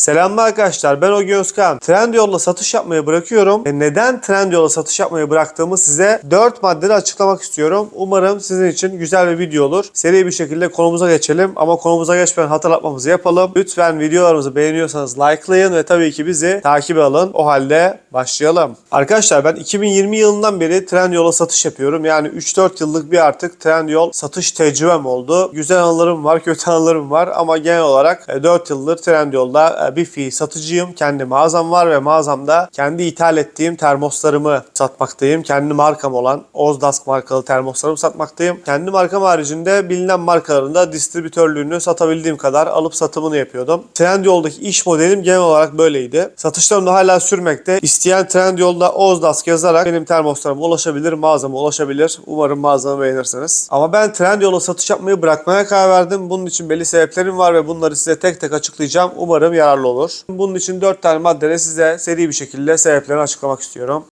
Selamlar arkadaşlar ben Ogi Özkan. Trendyol'la satış yapmayı bırakıyorum. Ve neden Trendyol'la satış yapmayı bıraktığımı size 4 maddede açıklamak istiyorum. Umarım sizin için güzel bir video olur. Seri bir şekilde konumuza geçelim ama konumuza geçmeden hatırlatmamızı yapalım. Lütfen videolarımızı beğeniyorsanız likelayın ve tabii ki bizi takip alın. O halde başlayalım. Arkadaşlar ben 2020 yılından beri Trendyol'a satış yapıyorum. Yani 3-4 yıllık bir artık Trendyol satış tecrübem oldu. Güzel anılarım var, kötü anılarım var ama genel olarak e, 4 yıldır Trendyol'da e, bir fiil satıcıyım. Kendi mağazam var ve mağazamda kendi ithal ettiğim termoslarımı satmaktayım. Kendi markam olan Ozdask markalı termoslarımı satmaktayım. Kendi markam haricinde bilinen markalarında distribütörlüğünü satabildiğim kadar alıp satımını yapıyordum. Trendyol'daki iş modelim genel olarak böyleydi. Satışlarım da hala sürmekte. İsteyen Trendyol'da Ozdask yazarak benim termoslarıma ulaşabilir, mağazama ulaşabilir. Umarım mağazamı beğenirsiniz. Ama ben Trendyol'a satış yapmayı bırakmaya karar verdim. Bunun için belli sebeplerim var ve bunları size tek tek açıklayacağım. Umarım yararlı olur. Bunun için 4 tane maddede size seri bir şekilde sebeplerini açıklamak istiyorum.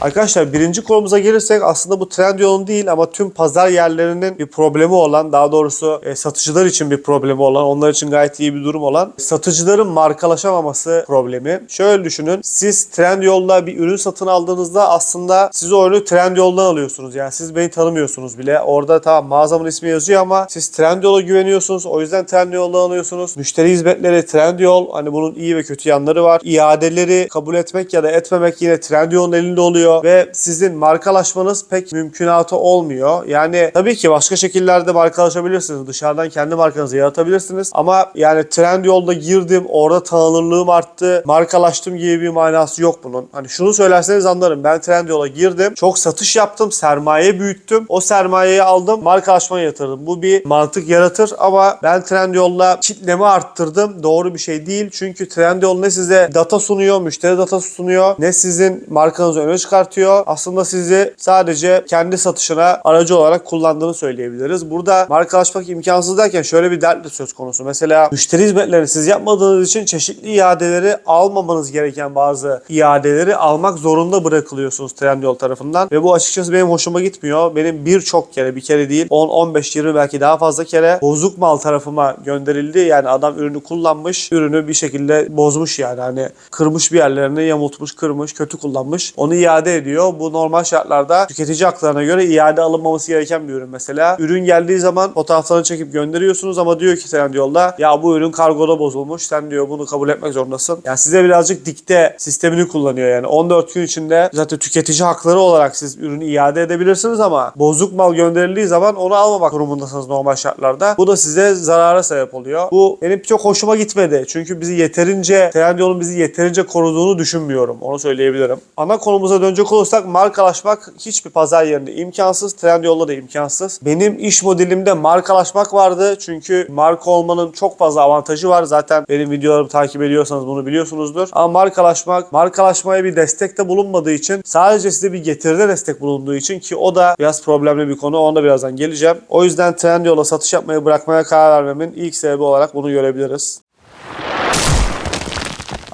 Arkadaşlar birinci konumuza gelirsek aslında bu Trendyol'un değil ama tüm pazar yerlerinin bir problemi olan daha doğrusu e, satıcılar için bir problemi olan onlar için gayet iyi bir durum olan satıcıların markalaşamaması problemi. Şöyle düşünün siz Trendyol'da bir ürün satın aldığınızda aslında siz o ürünü Trendyol'dan alıyorsunuz. Yani siz beni tanımıyorsunuz bile. Orada tamam mağazamın ismi yazıyor ama siz Trendyol'a güveniyorsunuz. O yüzden Trendyol'dan alıyorsunuz. Müşteri hizmetleri Trendyol hani bunun iyi ve kötü yanları var. İadeleri kabul etmek ya da etmemek yine Trendyol'un elinde oluyor ve sizin markalaşmanız pek mümkünatı olmuyor. Yani tabii ki başka şekillerde markalaşabilirsiniz. Dışarıdan kendi markanızı yaratabilirsiniz. Ama yani Trendyol'da girdim, orada tanınırlığım arttı, markalaştım gibi bir manası yok bunun. Hani şunu söylerseniz anlarım. Ben Trendyol'a girdim, çok satış yaptım, sermaye büyüttüm. O sermayeyi aldım, markalaşmaya yatırdım. Bu bir mantık yaratır ama ben Trendyol'la kitlemi arttırdım. Doğru bir şey değil. Çünkü Trendyol ne size data sunuyor, müşteri datası sunuyor, ne sizin markanızı öne çıkartıyor. Aslında sizi sadece kendi satışına aracı olarak kullandığını söyleyebiliriz. Burada markalaşmak imkansız derken şöyle bir dert de söz konusu. Mesela müşteri hizmetlerini siz yapmadığınız için çeşitli iadeleri almamanız gereken bazı iadeleri almak zorunda bırakılıyorsunuz Trendyol tarafından. Ve bu açıkçası benim hoşuma gitmiyor. Benim birçok kere bir kere değil 10, 15, 20 belki daha fazla kere bozuk mal tarafıma gönderildi. Yani adam ürünü kullanmış, ürünü bir şekilde bozmuş yani. Hani kırmış bir yerlerini yamultmuş, kırmış, kötü kullanmış. Onu iade ediyor. Bu normal şartlarda tüketici haklarına göre iade alınmaması gereken bir ürün mesela. Ürün geldiği zaman fotoğraflarını çekip gönderiyorsunuz ama diyor ki Trendyol'da ya bu ürün kargoda bozulmuş. Sen diyor bunu kabul etmek zorundasın. Yani size birazcık dikte sistemini kullanıyor yani. 14 gün içinde zaten tüketici hakları olarak siz ürünü iade edebilirsiniz ama bozuk mal gönderildiği zaman onu almamak durumundasınız normal şartlarda. Bu da size zarara sebep oluyor. Bu benim çok hoşuma gitmedi. Çünkü bizi yeterince Trendyol'un bizi yeterince koruduğunu düşünmüyorum. Onu söyleyebilirim. Ana konumuza dönecek olursak markalaşmak hiçbir pazar yerinde imkansız. Trendyol'da da imkansız. Benim iş modelimde markalaşmak vardı. Çünkü marka olmanın çok fazla avantajı var. Zaten benim videolarımı takip ediyorsanız bunu biliyorsunuzdur. Ama markalaşmak, markalaşmaya bir destekte bulunmadığı için sadece size bir getiride destek bulunduğu için ki o da biraz problemli bir konu. Ona birazdan geleceğim. O yüzden Trendyol'a satış yapmayı bırakmaya karar vermemin ilk sebebi olarak bunu görebiliriz.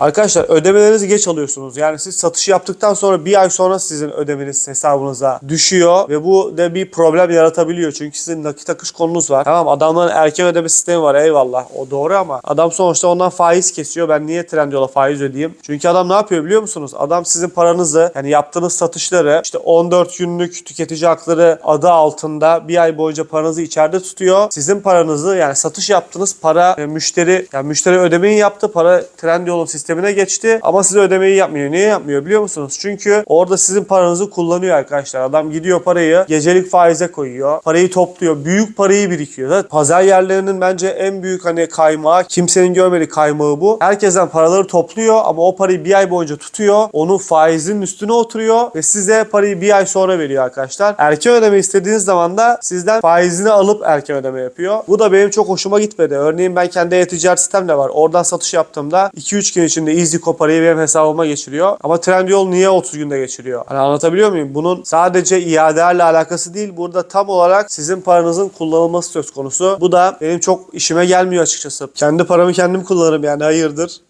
Arkadaşlar ödemelerinizi geç alıyorsunuz. Yani siz satışı yaptıktan sonra bir ay sonra sizin ödemeniz hesabınıza düşüyor ve bu da bir problem yaratabiliyor. Çünkü sizin nakit akış konunuz var. Tamam adamların erken ödeme sistemi var eyvallah o doğru ama adam sonuçta ondan faiz kesiyor. Ben niye Trendyol'a faiz ödeyeyim? Çünkü adam ne yapıyor biliyor musunuz? Adam sizin paranızı yani yaptığınız satışları işte 14 günlük tüketici hakları adı altında bir ay boyunca paranızı içeride tutuyor. Sizin paranızı yani satış yaptığınız para müşteri yani müşteri ödemeyi yaptı. Para Trendyol'un sistemine geçti ama size ödemeyi yapmıyor. Niye yapmıyor biliyor musunuz? Çünkü orada sizin paranızı kullanıyor arkadaşlar. Adam gidiyor parayı gecelik faize koyuyor. Parayı topluyor. Büyük parayı birikiyor. Zaten pazar yerlerinin bence en büyük hani kaymağı kimsenin görmediği kaymağı bu. Herkesten paraları topluyor ama o parayı bir ay boyunca tutuyor. Onu faizin üstüne oturuyor ve size parayı bir ay sonra veriyor arkadaşlar. Erken ödeme istediğiniz zaman da sizden faizini alıp erken ödeme yapıyor. Bu da benim çok hoşuma gitmedi. Örneğin ben kendi e-ticaret sistem de var. Oradan satış yaptığımda 2-3 gün içinde EasyCo parayı benim hesabıma geçiriyor. Ama Trendyol niye 30 günde geçiriyor? Hani anlatabiliyor muyum? Bunun sadece iadelerle alakası değil. Burada tam olarak sizin paranızın kullanılması söz konusu. Bu da benim çok işime gelmiyor açıkçası. Kendi paramı kendim kullanırım yani hayırdır.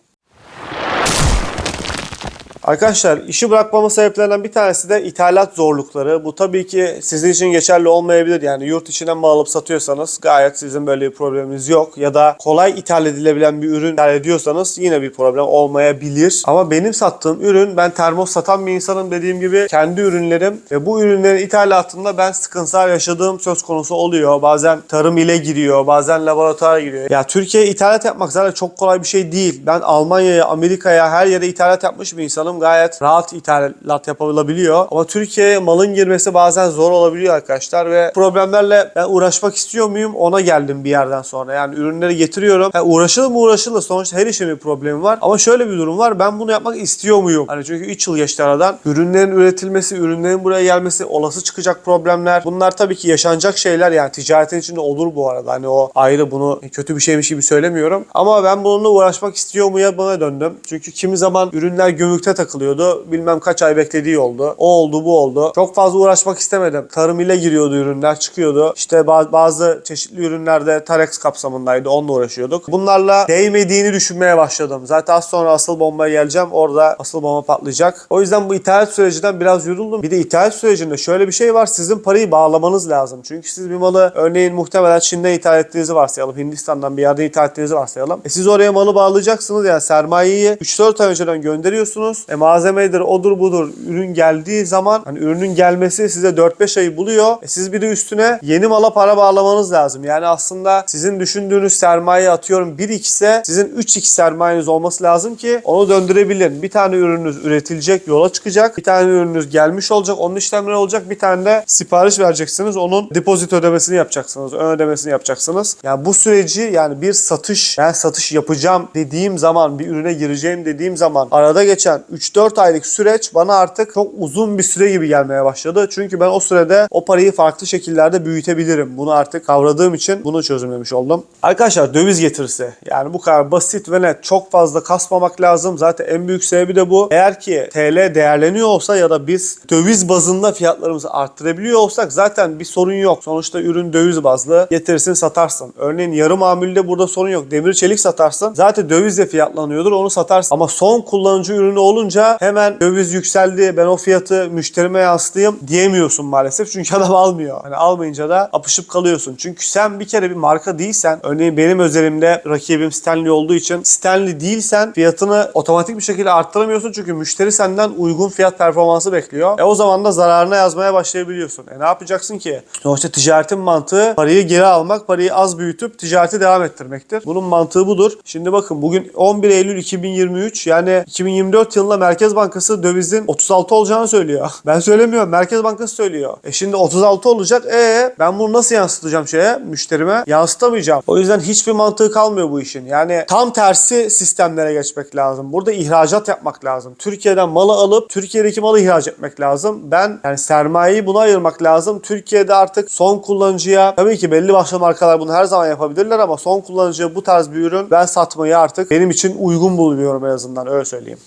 Arkadaşlar işi bırakmamın sebeplerinden bir tanesi de ithalat zorlukları. Bu tabii ki sizin için geçerli olmayabilir. Yani yurt içinden mal alıp satıyorsanız gayet sizin böyle bir probleminiz yok. Ya da kolay ithal edilebilen bir ürün ithal ediyorsanız yine bir problem olmayabilir. Ama benim sattığım ürün ben termos satan bir insanım dediğim gibi kendi ürünlerim ve bu ürünlerin ithalatında ben sıkıntılar yaşadığım söz konusu oluyor. Bazen tarım ile giriyor, bazen laboratuvara giriyor. Ya Türkiye'ye ithalat yapmak zaten çok kolay bir şey değil. Ben Almanya'ya, Amerika'ya her yere ithalat yapmış bir insanım. Gayet rahat ithalat yapılabiliyor. Ama Türkiye'ye malın girmesi bazen zor olabiliyor arkadaşlar ve problemlerle ben uğraşmak istiyor muyum ona geldim bir yerden sonra. Yani ürünleri getiriyorum. Ha, uğraşılır mı uğraşılır. Sonuçta her işin bir problemi var. Ama şöyle bir durum var. Ben bunu yapmak istiyor muyum? Hani çünkü 3 yıl geçti aradan. Ürünlerin üretilmesi, ürünlerin buraya gelmesi, olası çıkacak problemler. Bunlar tabii ki yaşanacak şeyler. Yani ticaretin içinde olur bu arada. Hani o ayrı bunu kötü bir şeymiş gibi söylemiyorum. Ama ben bununla uğraşmak istiyor muya bana döndüm. Çünkü kimi zaman ürünler gümrükte takılıyordu. Bilmem kaç ay beklediği oldu. O oldu bu oldu. Çok fazla uğraşmak istemedim. Tarım ile giriyordu ürünler çıkıyordu. İşte ba- bazı çeşitli ürünlerde Tarex kapsamındaydı. Onunla uğraşıyorduk. Bunlarla değmediğini düşünmeye başladım. Zaten az sonra asıl bombaya geleceğim. Orada asıl bomba patlayacak. O yüzden bu ithalat sürecinden biraz yoruldum. Bir de ithalat sürecinde şöyle bir şey var. Sizin parayı bağlamanız lazım. Çünkü siz bir malı örneğin muhtemelen Çin'den ithal ettiğinizi varsayalım. Hindistan'dan bir yerden ithal ettiğinizi varsayalım. E siz oraya malı bağlayacaksınız. Yani sermayeyi 3-4 ay önceden gönderiyorsunuz. E malzemedir, odur budur. Ürün geldiği zaman hani ürünün gelmesi size 4-5 ayı buluyor. E siz bir de üstüne yeni mala para bağlamanız lazım. Yani aslında sizin düşündüğünüz sermaye atıyorum 1x ise sizin 3x sermayeniz olması lazım ki onu döndürebilin. Bir tane ürününüz üretilecek, yola çıkacak. Bir tane ürününüz gelmiş olacak, onun işlemleri olacak. Bir tane de sipariş vereceksiniz. Onun depozit ödemesini yapacaksınız, ön ödemesini yapacaksınız. Yani bu süreci yani bir satış, ben satış yapacağım dediğim zaman, bir ürüne gireceğim dediğim zaman arada geçen 3-4 aylık süreç bana artık çok uzun bir süre gibi gelmeye başladı. Çünkü ben o sürede o parayı farklı şekillerde büyütebilirim. Bunu artık kavradığım için bunu çözümlemiş oldum. Arkadaşlar döviz getirisi. Yani bu kadar basit ve net. Çok fazla kasmamak lazım. Zaten en büyük sebebi de bu. Eğer ki TL değerleniyor olsa ya da biz döviz bazında fiyatlarımızı arttırabiliyor olsak zaten bir sorun yok. Sonuçta ürün döviz bazlı getirirsin satarsın. Örneğin yarı mamulde burada sorun yok. Demir çelik satarsın. Zaten dövizle fiyatlanıyordur onu satarsın. Ama son kullanıcı ürünü olunca hemen döviz yükseldi. Ben o fiyatı müşterime yansıtayım diyemiyorsun maalesef. Çünkü adam almıyor. Hani almayınca da apışıp kalıyorsun. Çünkü sen bir kere bir marka değilsen örneğin benim özelimde rakibim Stanley olduğu için Stanley değilsen fiyatını otomatik bir şekilde arttıramıyorsun. Çünkü müşteri senden uygun fiyat performansı bekliyor. E o zaman da zararına yazmaya başlayabiliyorsun. E ne yapacaksın ki? Sonuçta ticaretin mantığı parayı geri almak, parayı az büyütüp ticareti devam ettirmektir. Bunun mantığı budur. Şimdi bakın bugün 11 Eylül 2023 yani 2024 yılında Merkez Bankası dövizin 36 olacağını söylüyor. Ben söylemiyorum. Merkez Bankası söylüyor. E şimdi 36 olacak. E ben bunu nasıl yansıtacağım şeye müşterime? Yansıtamayacağım. O yüzden hiçbir mantığı kalmıyor bu işin. Yani tam tersi sistemlere geçmek lazım. Burada ihracat yapmak lazım. Türkiye'den malı alıp Türkiye'deki malı ihraç etmek lazım. Ben yani sermayeyi buna ayırmak lazım. Türkiye'de artık son kullanıcıya tabii ki belli başlı markalar bunu her zaman yapabilirler ama son kullanıcıya bu tarz bir ürün ben satmayı artık benim için uygun buluyorum en azından öyle söyleyeyim.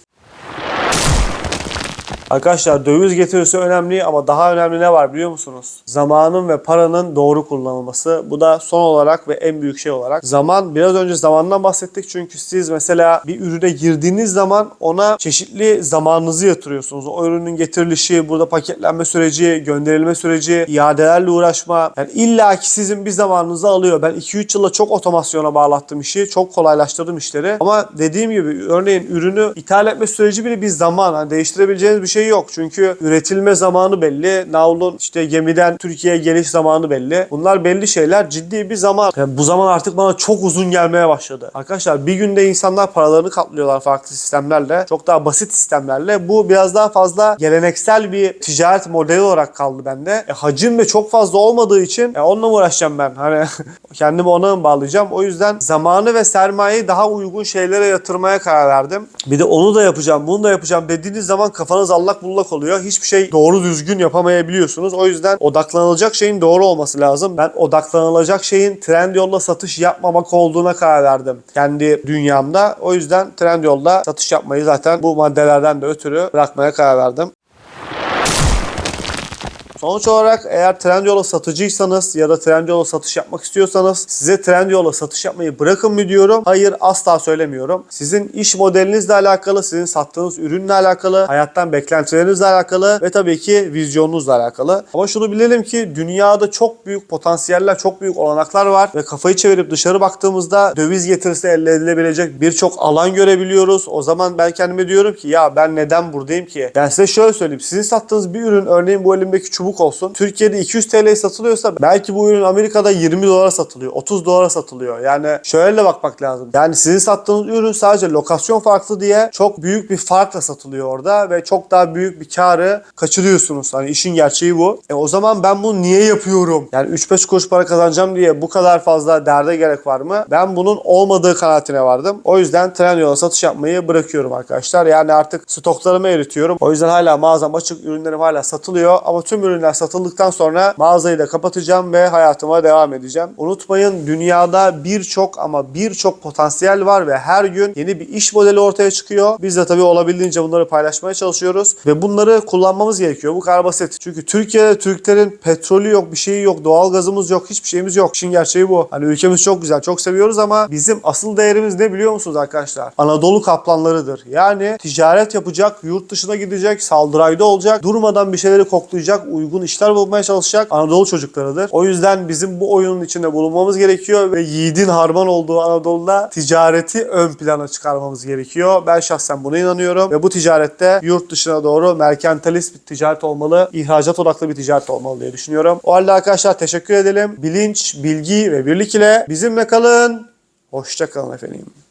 Arkadaşlar döviz getirisi önemli ama daha önemli ne var biliyor musunuz? Zamanın ve paranın doğru kullanılması. Bu da son olarak ve en büyük şey olarak. Zaman biraz önce zamandan bahsettik çünkü siz mesela bir ürüne girdiğiniz zaman ona çeşitli zamanınızı yatırıyorsunuz. O ürünün getirilişi, burada paketlenme süreci, gönderilme süreci, iadelerle uğraşma. Yani illa ki sizin bir zamanınızı alıyor. Ben 2-3 yılda çok otomasyona bağlattım işi. Çok kolaylaştırdım işleri. Ama dediğim gibi örneğin ürünü ithal etme süreci bile bir zaman. Hani değiştirebileceğiniz bir şey yok. Çünkü üretilme zamanı belli. Navlun işte gemiden Türkiye'ye geliş zamanı belli. Bunlar belli şeyler. Ciddi bir zaman. Yani bu zaman artık bana çok uzun gelmeye başladı. Arkadaşlar bir günde insanlar paralarını katlıyorlar farklı sistemlerle. Çok daha basit sistemlerle. Bu biraz daha fazla geleneksel bir ticaret modeli olarak kaldı bende. E, hacim de çok fazla olmadığı için e, onunla mı uğraşacağım ben? Hani kendimi ona mı bağlayacağım? O yüzden zamanı ve sermayeyi daha uygun şeylere yatırmaya karar verdim. Bir de onu da yapacağım, bunu da yapacağım dediğiniz zaman kafanız allak bullak oluyor. Hiçbir şey doğru düzgün yapamayabiliyorsunuz. O yüzden odaklanılacak şeyin doğru olması lazım. Ben odaklanılacak şeyin Trendyol'la satış yapmamak olduğuna karar verdim. Kendi dünyamda. O yüzden Trendyol'da satış yapmayı zaten bu maddelerden de ötürü bırakmaya karar verdim. Sonuç olarak eğer Trendyol'a satıcıysanız ya da Trendyol'a satış yapmak istiyorsanız size Trendyol'a satış yapmayı bırakın mı diyorum? Hayır asla söylemiyorum. Sizin iş modelinizle alakalı, sizin sattığınız ürünle alakalı, hayattan beklentilerinizle alakalı ve tabii ki vizyonunuzla alakalı. Ama şunu bilelim ki dünyada çok büyük potansiyeller, çok büyük olanaklar var ve kafayı çevirip dışarı baktığımızda döviz getirisi elde edilebilecek birçok alan görebiliyoruz. O zaman ben kendime diyorum ki ya ben neden buradayım ki? Ben size şöyle söyleyeyim. Sizin sattığınız bir ürün örneğin bu elimdeki çubuk olsun. Türkiye'de 200 TL'ye satılıyorsa belki bu ürün Amerika'da 20 dolara satılıyor. 30 dolara satılıyor. Yani şöyle bakmak lazım. Yani sizin sattığınız ürün sadece lokasyon farklı diye çok büyük bir farkla satılıyor orada ve çok daha büyük bir karı kaçırıyorsunuz. Hani işin gerçeği bu. E o zaman ben bunu niye yapıyorum? Yani 3-5 kuruş para kazanacağım diye bu kadar fazla derde gerek var mı? Ben bunun olmadığı kanaatine vardım. O yüzden Trendyol'a satış yapmayı bırakıyorum arkadaşlar. Yani artık stoklarımı eritiyorum. O yüzden hala mağazam açık, ürünlerim hala satılıyor. Ama tüm ürünler satıldıktan sonra mağazayı da kapatacağım ve hayatıma devam edeceğim. Unutmayın dünyada birçok ama birçok potansiyel var ve her gün yeni bir iş modeli ortaya çıkıyor. Biz de tabii olabildiğince bunları paylaşmaya çalışıyoruz ve bunları kullanmamız gerekiyor. Bu kadar basit. Çünkü Türkiye'de Türklerin petrolü yok, bir şeyi yok, doğal gazımız yok, hiçbir şeyimiz yok. İşin gerçeği bu. Hani ülkemiz çok güzel, çok seviyoruz ama bizim asıl değerimiz ne biliyor musunuz arkadaşlar? Anadolu kaplanlarıdır. Yani ticaret yapacak, yurt dışına gidecek, saldırayda olacak, durmadan bir şeyleri koklayacak, uygun işler bulmaya çalışacak Anadolu çocuklarıdır. O yüzden bizim bu oyunun içinde bulunmamız gerekiyor ve yiğidin harman olduğu Anadolu'da ticareti ön plana çıkarmamız gerekiyor. Ben şahsen buna inanıyorum ve bu ticarette yurt dışına doğru merkantilist bir ticaret olmalı, ihracat odaklı bir ticaret olmalı diye düşünüyorum. O halde arkadaşlar teşekkür edelim. Bilinç, bilgi ve birlik ile bizimle kalın. Hoşça kalın efendim.